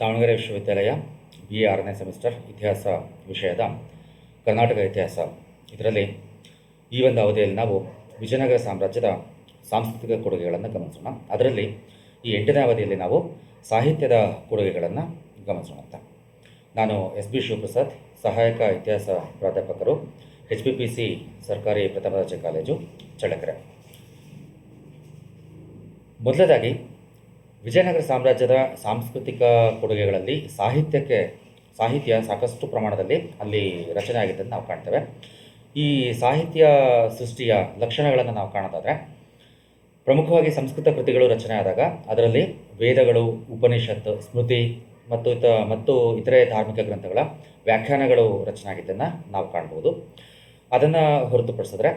ದಾವಣಗೆರೆ ವಿಶ್ವವಿದ್ಯಾಲಯ B A ಆರನೇ semester ಇತಿಹಾಸ ವಿಷಯದ ಕರ್ನಾಟಕ ಇತಿಹಾಸ. ಇದರಲ್ಲಿ ಈ ಒಂದು ಅವಧಿಯಲ್ಲಿ ನಾವು ವಿಜಯನಗರ ಸಾಮ್ರಾಜ್ಯದ ಸಾಂಸ್ಕೃತಿಕ ಕೊಡುಗೆಗಳನ್ನು ಗಮನಿಸೋಣ. ಅದರಲ್ಲಿ ಈ ಎಂಟನೇ ಅವಧಿಯಲ್ಲಿ ನಾವು ಸಾಹಿತ್ಯದ ಕೊಡುಗೆಗಳನ್ನು ಗಮನಿಸೋಣ ಅಂತ. ನಾನು ಎಸ್ ಬಿ ಶಿವಪ್ರಸಾದ್, ಸಹಾಯಕ ಇತಿಹಾಸ ಪ್ರಾಧ್ಯಾಪಕರು ಎಚ್ ಪಿ ಪಿ ಸಿ ಸರ್ಕಾರಿ ಪ್ರಥಮ ದರ್ಜೆ ಕಾಲೇಜು ಚಳ್ಳಕೆರೆ. ಮೊದಲದಾಗಿ ವಿಜಯನಗರ ಸಾಮ್ರಾಜ್ಯದ ಸಾಂಸ್ಕೃತಿಕ ಕೊಡುಗೆಗಳಲ್ಲಿ ಸಾಹಿತ್ಯಕ್ಕೆ, ಸಾಹಿತ್ಯ ಸಾಕಷ್ಟು ಪ್ರಮಾಣದಲ್ಲಿ ಅಲ್ಲಿ ರಚನೆ ಆಗಿದ್ದನ್ನು ನಾವು ಕಾಣ್ತೇವೆ. ಈ ಸಾಹಿತ್ಯ ಸೃಷ್ಟಿಯ ಲಕ್ಷಣಗಳನ್ನು ನಾವು ಕಾಣೋದಾದರೆ, ಪ್ರಮುಖವಾಗಿ ಸಂಸ್ಕೃತ ಕೃತಿಗಳು ರಚನೆ ಆದಾಗ ಅದರಲ್ಲಿ ವೇದಗಳು, ಉಪನಿಷತ್ತು, ಸ್ಮೃತಿ ಮತ್ತು ಇತ, ಮತ್ತು ಇತರೆ ಧಾರ್ಮಿಕ ಗ್ರಂಥಗಳ ವ್ಯಾಖ್ಯಾನಗಳು ರಚನೆ ಆಗಿದ್ದನ್ನು ನಾವು ಕಾಣ್ಬೋದು. ಅದನ್ನು ಹೊರತುಪಡಿಸಿದ್ರೆ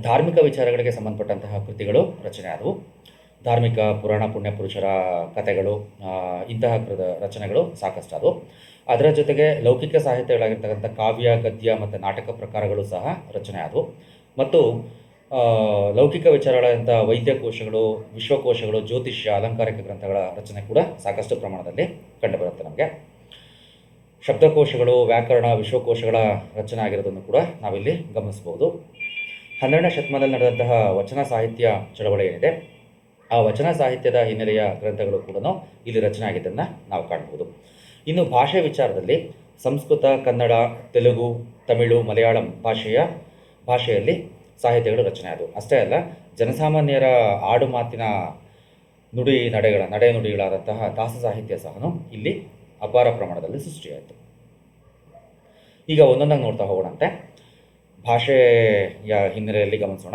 ಧಾರ್ಮಿಕ ವಿಚಾರಗಳಿಗೆ ಸಂಬಂಧಪಟ್ಟಂತಹ ಕೃತಿಗಳು ರಚನೆ ಆದವು. ಧಾರ್ಮಿಕ ಪುರಾಣ ಪುಣ್ಯಪುರುಷರ ಕಥೆಗಳು ಇಂತಹ ರಚನೆಗಳು ಸಾಕಷ್ಟು ಅದು ಅದರ ಜೊತೆಗೆ ಲೌಕಿಕ ಸಾಹಿತ್ಯಗಳಾಗಿರ್ತಕ್ಕಂಥ ಕಾವ್ಯ, ಗದ್ಯ ಮತ್ತು ನಾಟಕ ಪ್ರಕಾರಗಳು ಸಹ ರಚನೆ ಆದವು. ಮತ್ತು ಲೌಕಿಕ ವಿಚಾರಗಳಾದಂಥ ವೈದ್ಯಕೋಶಗಳು, ವಿಶ್ವಕೋಶಗಳು, ಜ್ಯೋತಿಷ್ಯ, ಅಲಂಕಾರಿಕ ಗ್ರಂಥಗಳ ರಚನೆ ಕೂಡ ಸಾಕಷ್ಟು ಪ್ರಮಾಣದಲ್ಲಿ ಕಂಡುಬರುತ್ತೆ ನಮಗೆ. ಶಬ್ದಕೋಶಗಳು, ವ್ಯಾಕರಣ, ವಿಶ್ವಕೋಶಗಳ ರಚನೆ ಆಗಿರೋದನ್ನು ಕೂಡ ನಾವಿಲ್ಲಿ ಗಮನಿಸಬಹುದು ಹನ್ನೆರಡನೇ ಶತಮಾನದಲ್ಲಿ ನಡೆದಂತಹ ವಚನ ಸಾಹಿತ್ಯ ಚಳವಳಿ ಏನಿದೆ? ಆ ವಚನ ಸಾಹಿತ್ಯದ ಹಿನ್ನೆಲೆಯ ಗ್ರಂಥಗಳು ಕೂಡ ಇಲ್ಲಿ ರಚನೆ ಆಗಿದ್ದನ್ನು ನಾವು ಕಾಣಬಹುದು ಇನ್ನು ಭಾಷೆ ವಿಚಾರದಲ್ಲಿ ಸಂಸ್ಕೃತ, ಕನ್ನಡ, ತೆಲುಗು, ತಮಿಳು, ಮಲಯಾಳಂ ಭಾಷೆಯ ಭಾಷೆಯಲ್ಲಿ ಸಾಹಿತ್ಯಗಳು ರಚನೆ ಆದವು. ಅಷ್ಟೇ ಅಲ್ಲ, ಜನಸಾಮಾನ್ಯರ ಆಡು ಮಾತಿನ ನುಡಿ ನಡೆಗಳ, ನಡೆ ನುಡಿಗಳಾದಂತಹ ದಾಸ ಸಾಹಿತ್ಯ ಸಹ ಇಲ್ಲಿ ಅಪಾರ ಪ್ರಮಾಣದಲ್ಲಿ ಸೃಷ್ಟಿಯಾಯಿತು. ಈಗ ಒಂದೊಂದಾಗಿ ನೋಡ್ತಾ ಹೋಗೋಣಂತೆ. ಭಾಷೆಯ ಹಿನ್ನೆಲೆಯಲ್ಲಿ ಗಮನಿಸೋಣ.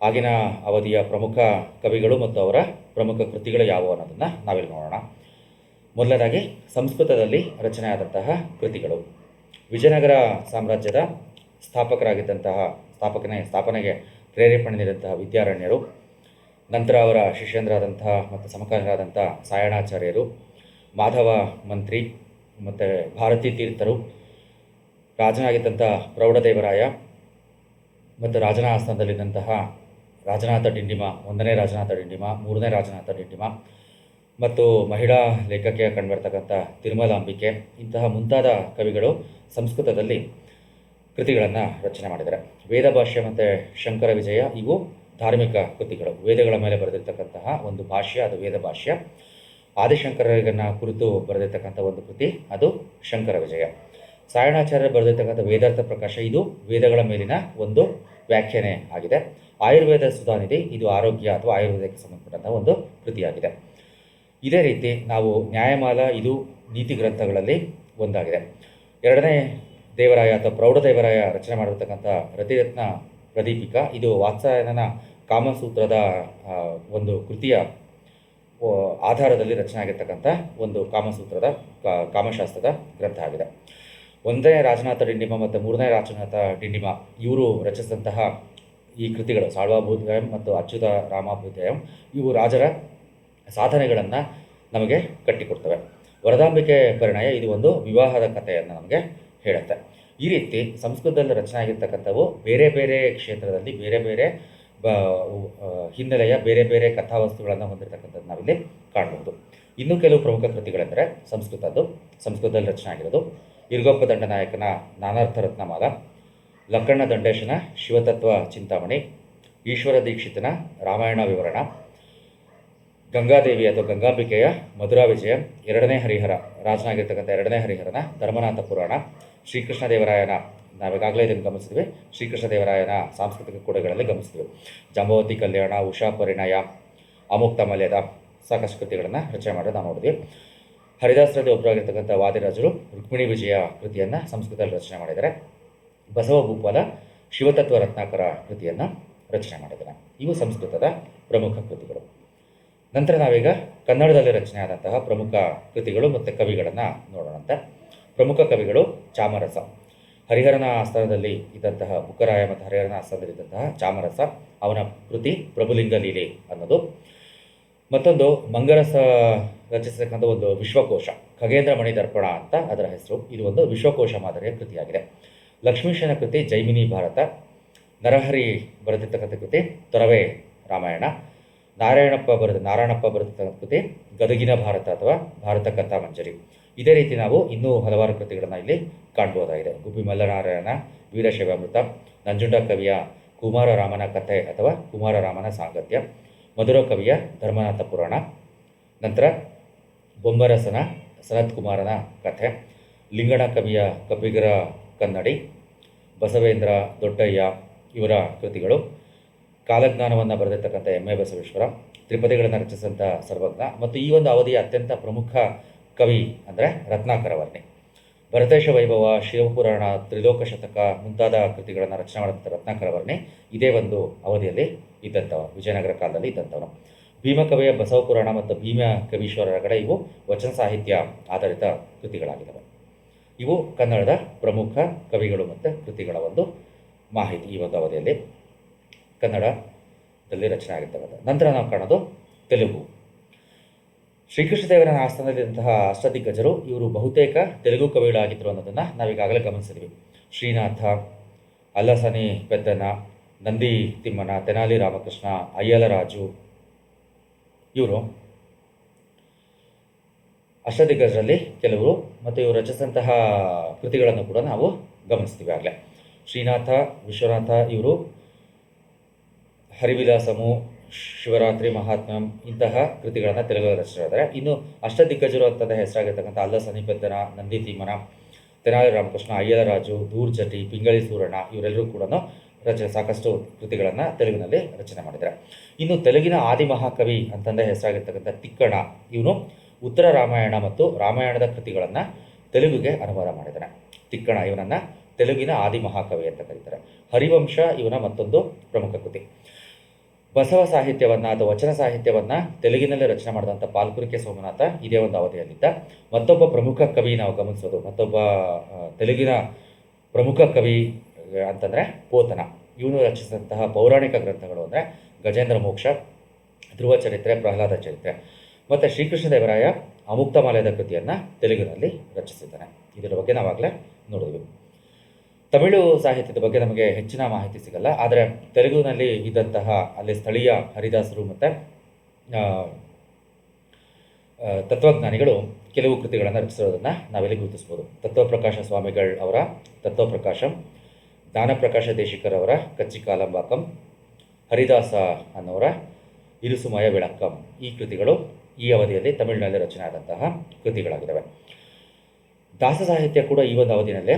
ಆಗಿನ ಅವಧಿಯ ಪ್ರಮುಖ ಕವಿಗಳು ಮತ್ತು ಅವರ ಪ್ರಮುಖ ಕೃತಿಗಳು ಯಾವುವು ಅನ್ನೋದನ್ನು ನಾವಿಲ್ಲಿ ನೋಡೋಣ. ಮೊದಲನೇದಾಗಿ ಸಂಸ್ಕೃತದಲ್ಲಿ ರಚನೆಯಾದಂತಹ ಕೃತಿಗಳು. ವಿಜಯನಗರ ಸಾಮ್ರಾಜ್ಯದ ಸ್ಥಾಪಕರಾಗಿದ್ದಂತಹ, ಸ್ಥಾಪಕನೇ, ಸ್ಥಾಪನೆಗೆ ಪ್ರೇರೇಪಣೆ ನೀಡಿದಂತಹ ವಿದ್ಯಾರಣ್ಯರು, ನಂತರ ಅವರ ಶಿಷ್ಯಂದ್ರಾದಂತಹ ಮತ್ತು ಸಮಕಾಲೀನರಾದಂಥ ಸಾಯಣಾಚಾರ್ಯರು, ಮಾಧವ ಮಂತ್ರಿ ಮತ್ತು ಭಾರತೀ ತೀರ್ಥರು ರಾಜನಾಗಿದ್ದಂಥ ಪ್ರೌಢದೇವರಾಯ ಮತ್ತು ರಾಜನ ಆಸ್ಥಾನದಲ್ಲಿದ್ದಂತಹ ರಾಜನಾಥ ಡಿಂಡಿಮ, ಒಂದನೇ ರಾಜನಾಥ ಡಿಂಡಿಮ, ಮೂರನೇ ರಾಜನಾಥ ಡಿಂಡಿಮ ಮತ್ತು ಮಹಿಳಾ ಲೇಖಕಿಯ ಕಂಡುಬರ್ತಕ್ಕಂಥ ತಿರುಮಲಾಂಬಿಕೆ ಇಂತಹ ಮುಂತಾದ ಕವಿಗಳು ಸಂಸ್ಕೃತದಲ್ಲಿ ಕೃತಿಗಳನ್ನು ರಚನೆ ಮಾಡಿದ್ದಾರೆ. ವೇದ ಭಾಷ್ಯ ಮತ್ತು ಶಂಕರ ವಿಜಯ ಇವು ಧಾರ್ಮಿಕ ಕೃತಿಗಳು. ವೇದಗಳ ಮೇಲೆ ಬರೆದಿರ್ತಕ್ಕಂತಹ ಒಂದು ಭಾಷ್ಯ, ಅದು ವೇದ ಭಾಷ್ಯ. ಆದಿಶಂಕರನ ಕುರಿತು ಬರೆದಿರ್ತಕ್ಕಂಥ ಒಂದು ಕೃತಿ, ಅದು ಶಂಕರ ವಿಜಯ. ಸಾಯಣಾಚಾರ್ಯರು ಬರೆದಿರ್ತಕ್ಕಂಥ ವೇದಾರ್ಥ ಪ್ರಕಾಶ ಇದು ವೇದಗಳ ಮೇಲಿನ ಒಂದು ವ್ಯಾಖ್ಯಾನೆ ಆಗಿದೆ. ಆಯುರ್ವೇದ ಸುಧಾನಿಧಿ, ಇದು ಆರೋಗ್ಯ ಅಥವಾ ಆಯುರ್ವೇದಕ್ಕೆ ಸಂಬಂಧಪಟ್ಟಂತಹ ಒಂದು ಕೃತಿಯಾಗಿದೆ. ಇದೇ ರೀತಿ ನಾವು ನ್ಯಾಯಮಾಲ, ಇದು ನೀತಿ ಗ್ರಂಥಗಳಲ್ಲಿ ಒಂದಾಗಿದೆ. ಎರಡನೇ ದೇವರಾಯ ಅಥವಾ ಪ್ರೌಢದೇವರಾಯ ರಚನೆ ಮಾಡಿರ್ತಕ್ಕಂಥ ರತಿರತ್ನ ಪ್ರದೀಪಿಕಾ, ಇದು ವಾತ್ಸಾಯನನ ಕಾಮಸೂತ್ರದ ಒಂದು ಕೃತಿಯ ಆಧಾರದಲ್ಲಿ ರಚನೆ ಆಗಿರ್ತಕ್ಕಂಥ ಒಂದು ಕಾಮಸೂತ್ರದ ಕಾಮಶಾಸ್ತ್ರದ ಗ್ರಂಥ ಆಗಿದೆ. ಒಂದನೇ ರಾಜನಾಥ ಡಿಂಡಿಮ ಮತ್ತು ಮೂರನೇ ರಾಜನಾಥ ಡಿಂಡಿಮ, ಇವರು ರಚಿಸಿದಂತಹ ಈ ಕೃತಿಗಳು ಸಾಳ್ವಾಭೂತಯಂ ಮತ್ತು ಅಚ್ಯುತ ರಾಮಾಭೂತಯಂ ಇವು ರಾಜರ ಸಾಧನೆಗಳನ್ನು ನಮಗೆ ಕಟ್ಟಿಕೊಡ್ತವೆ. ವರದಾಂಬಿಕೆ ಪರಿಣಯ ಇದು ಒಂದು ವಿವಾಹದ ಕಥೆಯನ್ನು ನಮಗೆ ಹೇಳುತ್ತೆ. ಈ ರೀತಿ ಸಂಸ್ಕೃತದಲ್ಲಿ ರಚನೆ ಆಗಿರ್ತಕ್ಕಂಥವು ಬೇರೆ ಬೇರೆ ಕ್ಷೇತ್ರದಲ್ಲಿ ಬೇರೆ ಬೇರೆ ಬ ಹಿನ್ನೆಲೆಯ ಬೇರೆ ಬೇರೆ ಕಥಾವಸ್ತುಗಳನ್ನು ಹೊಂದಿರತಕ್ಕಂಥದ್ದು ನಾವಿಲ್ಲಿ ಕಾಣಬಹುದು ಇನ್ನೂ ಕೆಲವು ಪ್ರಮುಖ ಕೃತಿಗಳೆಂದರೆ ಸಂಸ್ಕೃತದ್ದು, ಸಂಸ್ಕೃತದಲ್ಲಿ ರಚನೆ ಆಗಿರೋದು ಇರ್ಗೊಪ್ಪ ದಂಡನಾಯಕನ ನಾನಾರ್ಥ ರತ್ನಮಾಲ ಲಕ್ಕಣ್ಣ ದಂಡೇಶನ ಶಿವತತ್ವ ಚಿಂತಾಮಣಿ, ಈಶ್ವರ ದೀಕ್ಷಿತನ ರಾಮಾಯಣ ವಿವರಣ, ಗಂಗಾದೇವಿ ಅಥವಾ ಗಂಗಾಂಬಿಕೆಯ ಮಧುರಾ ವಿಜಯ, ಎರಡನೇ ಹರಿಹರ, ರಾಜನಾಗಿರ್ತಕ್ಕಂಥ ಎರಡನೇ ಹರಿಹರನ ಧರ್ಮನಾಥ ಪುರಾಣ, ಶ್ರೀಕೃಷ್ಣ ದೇವರಾಯನ ನಾವೀಗಾಗಲೇ ಇದನ್ನು ಗಮನಿಸಿದ್ವಿ. ಶ್ರೀಕೃಷ್ಣ ದೇವರಾಯನ ಸಾಂಸ್ಕೃತಿಕ ಕೂಡಗಳಲ್ಲಿ ಗಮನಿಸಿದ್ವಿ. ಜಂಬವತಿ ಕಲ್ಯಾಣ, ಉಷಾ ಪರಿಣಯ, ಅಮುಕ್ತ ಮಲ್ಯದ ಸಾಕಷ್ಟು ಕೃತಿಗಳನ್ನು ರಚನೆ ಮಾಡೋದು ನಾವು ನೋಡಿದ್ವಿ. ಹರಿದಾಸರಲ್ಲಿ ಒಬ್ಬರಾಗಿರ್ತಕ್ಕಂಥ ವಾದಿರಾಜರು ರುಕ್ಮಿಣಿ ವಿಜಯ ಕೃತಿಯನ್ನು ಸಂಸ್ಕೃತದಲ್ಲಿ ರಚನೆ ಮಾಡಿದ್ದಾರೆ. ಬಸವ ಭೂಪಾಲ ಶಿವತತ್ವ ರತ್ನಾಕರ ಕೃತಿಯನ್ನು ರಚನೆ ಮಾಡಿದ್ದಾರೆ. ಇವು ಸಂಸ್ಕೃತದ ಪ್ರಮುಖ ಕೃತಿಗಳು. ನಂತರ ನಾವೀಗ ಕನ್ನಡದಲ್ಲಿ ರಚನೆಯಾದಂತಹ ಪ್ರಮುಖ ಕೃತಿಗಳು ಮತ್ತು ಕವಿಗಳನ್ನು ನೋಡೋಣಂತೆ. ಪ್ರಮುಖ ಕವಿಗಳು ಚಾಮರಸ. ಹರಿಹರನ ಆಸ್ಥಾನದಲ್ಲಿ ಇದ್ದಂತಹ ಬುಕ್ಕರಾಯ ಮತ್ತು ಹರಿಹರನ ಆಸ್ಥಾನದಲ್ಲಿ ಇದ್ದಂತಹ ಚಾಮರಸ ಅವನ ಕೃತಿ ಪ್ರಭುಲಿಂಗ ಲೀಲೆ ಅನ್ನೋದು. ಮತ್ತೊಂದು ಮಂಗರಸ ರಚಿಸತಕ್ಕಂಥ ಒಂದು ವಿಶ್ವಕೋಶ, ಖಗೇಂದ್ರ ಮಣಿ ದರ್ಪಣ ಅಂತ ಅದರ ಹೆಸರು. ಇದು ಒಂದು ವಿಶ್ವಕೋಶ ಮಾದರಿಯ ಕೃತಿಯಾಗಿದೆ. ಲಕ್ಷ್ಮೀಶನ ಕೃತಿ, ಜೈಮಿನಿ ಭಾರತ. ನರಹರಿ ಬರೆದಿರ್ತಕ್ಕಂಥ ಕೃತಿ, ತೊರವೆ ರಾಮಾಯಣ. ನಾರಾಯಣಪ್ಪ ಬರೆದ, ನಾರಾಯಣಪ್ಪ ಬರೆದಿರ್ತಕ್ಕಂಥ ಕೃತಿ, ಗದಗಿನ ಭಾರತ ಅಥವಾ ಭಾರತ ಕಥಾ ಮಂಜರಿ. ಇದೇ ರೀತಿ ನಾವು ಇನ್ನೂ ಹಲವಾರು ಕೃತಿಗಳನ್ನು ಇಲ್ಲಿ ಕಾಣ್ಬೋದಾಗಿದೆ. ಗುಬ್ಬಿ ಮಲ್ಲನಾರಾಯಣ, ವೀರಶೈವಾಮೃತ, ನಂಜುಂಡ ಕವಿಯ, ಕುಮಾರ ರಾಮನ ಕಥೆ ಅಥವಾ ಕುಮಾರ ರಾಮನ ಸಾಂಗತ್ಯ, ಮಧುರ ಕವಿಯ ಧರ್ಮನಾಥ ಪುರಾಣ ನಂತರ ಬೊಂಬರಸನ ಸನತ್ ಕುಮಾರನ ಕಥೆ ಲಿಂಗಣ ಕವಿಯ ಕಪಿಗರ ಕನ್ನಡಿ, ಬಸವೇಂದ್ರ ದೊಡ್ಡಯ್ಯ ಇವರ ಕೃತಿಗಳು, ಕಾಲಜ್ಞಾನವನ್ನು ಬರೆದಿರ್ತಕ್ಕಂಥ ಎಂ ಎ ಬಸವೇಶ್ವರ ತ್ರಿಪದಿಗಳನ್ನು ರಚಿಸಿದಂಥ ಸರ್ವಜ್ಞ ಮತ್ತು ಈ ಒಂದು ಅವಧಿಯ ಅತ್ಯಂತ ಪ್ರಮುಖ ಕವಿ ಅಂದರೆ ರತ್ನಾಕರ ವರ್ಣಿ. ಭರತೇಶ ವೈಭವ, ಶಿವಪುರಾಣ, ತ್ರಿಲೋಕ ಶತಕ ಮುಂತಾದ ಕೃತಿಗಳನ್ನು ರಚನೆ ಮಾಡಿದಂಥ ರತ್ನಾಕರ ವರ್ಣಿ ಇದೇ ಒಂದು ಅವಧಿಯಲ್ಲಿ ಇದ್ದಂಥವ ವಿಜಯನಗರ ಕಾಲದಲ್ಲಿ ಇದ್ದಂಥವನು. ಭೀಮಕವಿಯ ಬಸವಪುರಾಣ ಮತ್ತು ಭೀಮ ಕವೀಶ್ವರರ ಕಡೆ ಇವು ವಚನ ಸಾಹಿತ್ಯ ಆಧಾರಿತ ಕೃತಿಗಳಾಗಿದ್ದಾವೆ ಇವು ಕನ್ನಡದ ಪ್ರಮುಖ ಕವಿಗಳು ಮತ್ತು ಕೃತಿಗಳ ಒಂದು ಮಾಹಿತಿ ಈ ಒಂದು ಅವಧಿಯಲ್ಲಿ ಕನ್ನಡದಲ್ಲಿ ರಚನೆ ಆಗಿರ್ತಕ್ಕಂಥ ನಂತರ ನಾವು ಕಾಣೋದು ತೆಲುಗು. ಶ್ರೀಕೃಷ್ಣದೇವರ ಆಸ್ಥಾನದಲ್ಲಿದ್ದಂತಹ ಅಷ್ಟದಿಗ್ಗಜರು ಇವರು ಬಹುತೇಕ ತೆಲುಗು ಕವಿಗಳಾಗಿದ್ದರು ಅನ್ನೋದನ್ನು ನಾವೀಗಾಗಲೇ ಗಮನಿಸಿದ್ವಿ. ಶ್ರೀನಾಥ, ಅಲ್ಲಸನಿ ಪೆದ್ದನ ನಂದಿ ತಿಮ್ಮನ ತೆನಾಲಿ ರಾಮಕೃಷ್ಣ, ಅಯ್ಯಲರಾಜು ಇವರು. ಅಷ್ಟದಿಗ್ಗಜರಲ್ಲಿ ಕೆಲವರು ಮತ್ತು ಇವರು ರಚಿಸಿದಂತಹ ಕೃತಿಗಳನ್ನು ಕೂಡ ನಾವು ಗಮನಿಸ್ತೀವಿ ಆಗಲೇ. ಶ್ರೀನಾಥ, ವಿಶ್ವನಾಥ ಇವರು ಹರಿವಿಲಾಸಮು, ಶಿವರಾತ್ರಿ ಮಹಾತ್ಮ್ಯಂ ಇಂತಹ ಕೃತಿಗಳನ್ನು ತೆಲುಗು ರಚಿಸಿದ್ದಾರೆ. ಇನ್ನು ಅಷ್ಟದಿಗ್ಗಜರು ಅಂತ ಹೆಸರಾಗಿರ್ತಕ್ಕಂಥ ಅಲ್ಲ ಸನಿಪದ್ದನ ನಂದಿ ತೀಮನ ತೆನಾಲಿ ರಾಮಕೃಷ್ಣ, ಅಯ್ಯಲರಾಜು, ದೂರ್ಜಟಿ, ಪಿಂಗಳಿ ಸೂರಣ ಇವರೆಲ್ಲರೂ ಕೂಡ ರಚನೆ ಸಾಕಷ್ಟು ಕೃತಿಗಳನ್ನು ತೆಲುಗಿನಲ್ಲಿ ರಚನೆ ಮಾಡಿದ್ದಾರೆ. ಇನ್ನು ತೆಲುಗಿನ ಆದಿ ಮಹಾಕವಿ ಅಂತಂದೇ ಹೆಸರಾಗಿರ್ತಕ್ಕಂಥ ತಿಕ್ಕಣ ಇವನು ಉತ್ತರ ರಾಮಾಯಣ ಮತ್ತು ರಾಮಾಯಣದ ಕೃತಿಗಳನ್ನು ತೆಲುಗಿಗೆ ಅನುವಾದ ಮಾಡಿದ್ದಾನೆ. ತಿಕ್ಕಣ ಇವನನ್ನು ತೆಲುಗಿನ ಆದಿ ಮಹಾಕವಿ ಅಂತ ಕರೀತಾರೆ. ಹರಿವಂಶ ಇವನ ಮತ್ತೊಂದು ಪ್ರಮುಖ ಕೃತಿ. ಬಸವ ಸಾಹಿತ್ಯವನ್ನು ಅಥವಾ ವಚನ ಸಾಹಿತ್ಯವನ್ನು ತೆಲುಗಿನಲ್ಲಿ ರಚನೆ ಮಾಡಿದಂಥ ಪಾಲ್ಕುರಿಕೆ ಸೋಮನಾಥ ಇದೇ ಒಂದು ಅವಧಿಯಲ್ಲಿದ್ದ. ಮತ್ತೊಬ್ಬ ಪ್ರಮುಖ ಕವಿ ನಾವು ಗಮನಿಸೋದು ಮತ್ತೊಬ್ಬ ತೆಲುಗಿನ ಪ್ರಮುಖ ಕವಿ ಅಂತಂದರೆ ಪೋತನ. ಇವನು ರಚಿಸಿದಂತಹ ಪೌರಾಣಿಕ ಗ್ರಂಥಗಳು ಅಂದರೆ ಗಜೇಂದ್ರ ಮೋಕ್ಷ, ಧ್ರುವ ಚರಿತ್ರೆ, ಪ್ರಹ್ಲಾದ ಚರಿತ್ರೆ. ಮತ್ತು ಶ್ರೀಕೃಷ್ಣದೇವರಾಯ ಅಮುಕ್ತಮಾಲಯದ ಕೃತಿಯನ್ನು ತೆಲುಗಿನಲ್ಲಿ ರಚಿಸಿದ್ದಾನೆ ಇದರ ಬಗ್ಗೆ ನಾವಾಗಲೇ ನೋಡಿದ್ವಿ ತಮಿಳು ಸಾಹಿತ್ಯದ ಬಗ್ಗೆ ನಮಗೆ ಹೆಚ್ಚಿನ ಮಾಹಿತಿ ಸಿಗಲ್ಲ, ಆದರೆ ತೆಲುಗುನಲ್ಲಿ ಇದ್ದಂತಹ ಅಲ್ಲಿ ಸ್ಥಳೀಯ ಹರಿದಾಸರು ಮತ್ತು ತತ್ವಜ್ಞಾನಿಗಳು ಕೆಲವು ಕೃತಿಗಳನ್ನು ರಚಿಸಿರೋದನ್ನು ನಾವೆಲ್ಲಿ ಗುರುತಿಸ್ಬೋದು. ತತ್ವಪ್ರಕಾಶ ಸ್ವಾಮಿಗಳು ಅವರ ತತ್ವಪ್ರಕಾಶಂ ಜ್ಞಾನಪ್ರಕಾಶ ದೇಶಿಕರವರ ಕಚ್ಚಿಕಾಲಂಬಾಕಂ ಹರಿದಾಸ ಅನ್ನೋರ ಇರುಸುಮಯ ಬೆಳಕಂ ಈ ಕೃತಿಗಳು ಈ ಅವಧಿಯಲ್ಲಿ ತಮಿಳಿನಲ್ಲಿ ರಚನೆ ಆದಂತಹ ಕೃತಿಗಳಾಗಿದ್ದಾವೆ. ದಾಸ ಸಾಹಿತ್ಯ ಕೂಡ ಈ ಒಂದು ಅವಧಿನಲ್ಲೇ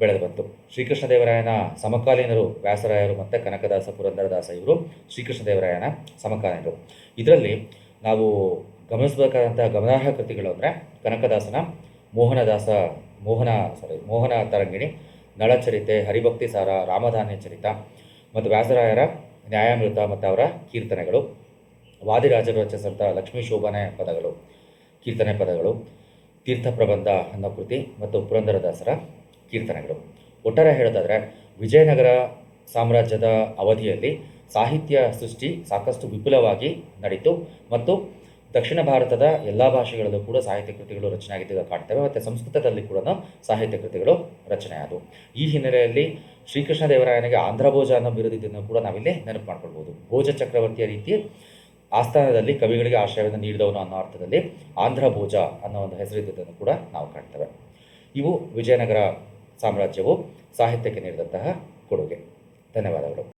ಬೆಳೆದು ಬಂತು. ಶ್ರೀಕೃಷ್ಣದೇವರಾಯನ ಸಮಕಾಲೀನರು ವ್ಯಾಸರಾಯರು ಮತ್ತು ಕನಕದಾಸ ಪುರಂದರದಾಸ ಇವರು ಶ್ರೀಕೃಷ್ಣದೇವರಾಯನ ಸಮಕಾಲೀನರು. ಇದರಲ್ಲಿ ನಾವು ಗಮನಿಸಬೇಕಾದಂತಹ ಗಮನಾರ್ಹ ಕೃತಿಗಳು ಅಂದರೆ ಕನಕದಾಸನ ಮೋಹನದಾಸ, ಮೋಹನ ಸಾರಿ ಮೋಹನ ತರಂಗಿಣಿ ನಳಚರಿತೆ ಹರಿಭಕ್ತಿ ಸಾರ, ರಾಮಧಾನ್ಯ ಚರಿತ ಮತ್ತು ವ್ಯಾಸರಾಯರ ನ್ಯಾಯಾಮೃತ ಮತ್ತು ಅವರ ಕೀರ್ತನೆಗಳು. ವಾದಿರಾಜರು ರಚಿಸಿದಂಥ ಲಕ್ಷ್ಮೀ ಶೋಭನೆ ಪದಗಳು, ಕೀರ್ತನೆ ಪದಗಳು, ತೀರ್ಥ ಪ್ರಬಂಧ ಅನ್ನೋ ಕೃತಿ ಮತ್ತು ಪುರಂದರದಾಸರ ಕೀರ್ತನೆಗಳು. ಒಟ್ಟಾರೆ ಹೇಳೋದಾದರೆ, ವಿಜಯನಗರ ಸಾಮ್ರಾಜ್ಯದ ಅವಧಿಯಲ್ಲಿ ಸಾಹಿತ್ಯ ಸೃಷ್ಟಿ ಸಾಕಷ್ಟು ವಿಪುಲವಾಗಿ ನಡೀತು ಮತ್ತು ದಕ್ಷಿಣ ಭಾರತದ ಎಲ್ಲ ಭಾಷೆಗಳಲ್ಲೂ ಕೂಡ ಸಾಹಿತ್ಯ ಕೃತಿಗಳು ರಚನೆ ಆಗಿದ್ದಾಗ ಕಾಣ್ತೇವೆ. ಮತ್ತು ಸಂಸ್ಕೃತದಲ್ಲಿ ಕೂಡ ಸಾಹಿತ್ಯ ಕೃತಿಗಳು ರಚನೆ ಆದವು. ಈ ಹಿನ್ನೆಲೆಯಲ್ಲಿ ಶ್ರೀಕೃಷ್ಣ ದೇವರಾಯನಿಗೆ ಆಂಧ್ರ ಭೋಜ ಅನ್ನೋ ಬಿರುದಿದ್ದನ್ನು ಕೂಡ ನಾವಿಲ್ಲಿ ನೆನಪು ಮಾಡ್ಕೊಳ್ಬೋದು. ಭೋಜ ಚಕ್ರವರ್ತಿಯ ರೀತಿ ಆಸ್ಥಾನದಲ್ಲಿ ಕವಿಗಳಿಗೆ ಆಶ್ರಯವನ್ನು ನೀಡಿದವನು ಅನ್ನೋ ಅರ್ಥದಲ್ಲಿ ಆಂಧ್ರ ಭೋಜ ಅನ್ನೋ ಒಂದು ಹೆಸರಿದ್ದನ್ನು ಕೂಡ ನಾವು ಕಾಣ್ತೇವೆ. ಇವು ವಿಜಯನಗರ ಸಾಮ್ರಾಜ್ಯವು ಸಾಹಿತ್ಯಕ್ಕೆ ನೀಡಿದಂತಹ ಕೊಡುಗೆ. ಧನ್ಯವಾದಗಳು.